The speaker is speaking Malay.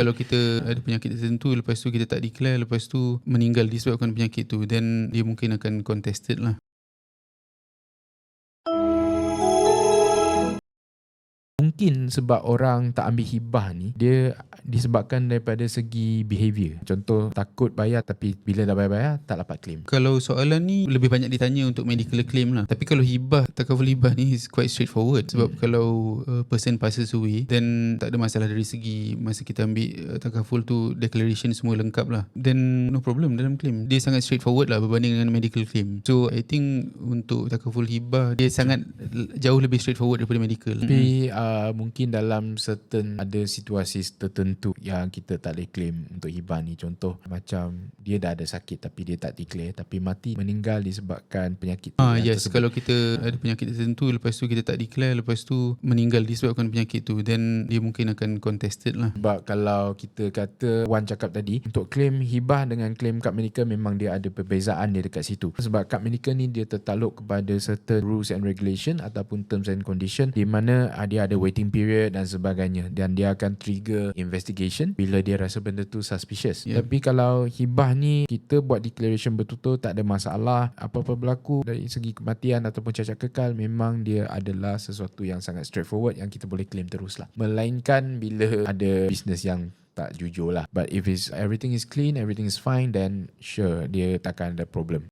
Kalau kita ada penyakit tertentu lepas tu kita tak declare lepas tu meninggal disebabkan penyakit tu then dia mungkin akan contested lah. Mungkin sebab orang tak ambil hibah ni dia disebabkan daripada segi behavior. Contoh takut bayar tapi bila dah bayar-bayar tak dapat claim. Kalau soalan ni lebih banyak ditanya untuk medical claim lah. Tapi kalau hibah, takaful hibah ni is quite straightforward. Sebab hmm. kalau uh, person passes away, then tak ada masalah dari segi masa kita ambil uh, takaful tu declaration semua lengkap lah. Then no problem dalam claim. Dia sangat straightforward lah berbanding dengan medical claim. So I think untuk takaful hibah dia sangat jauh lebih straightforward daripada medical. Tapi uh, uh, mungkin dalam certain ada situasi tertentu yang kita tak boleh claim untuk hibah ni. Contoh macam dia dah ada sakit tapi dia tak declare tapi mati meninggal disebabkan penyakit ah yes tersebut. kalau kita ada penyakit tertentu lepas tu kita tak declare lepas tu meninggal disebabkan penyakit tu then dia mungkin akan contested lah. Sebab kalau kita kata Wan cakap tadi untuk claim hibah dengan claim kad medical memang dia ada perbezaan dia dekat situ. Sebab kad medical ni dia tertakluk kepada certain rules and regulation ataupun terms and condition di mana uh, dia ada waiting period dan sebagainya dan dia akan trigger investigation bila dia rasa benda tu suspicious. Yeah. Tapi kalau hibah ni kita buat declaration betul-betul tak ada masalah apa-apa berlaku dari segi kematian ataupun cacat kekal memang dia adalah sesuatu yang sangat straightforward yang kita boleh claim teruslah. Melainkan bila ada bisnes yang tak jujur lah. But if it's everything is clean, everything is fine, then sure dia takkan ada problem.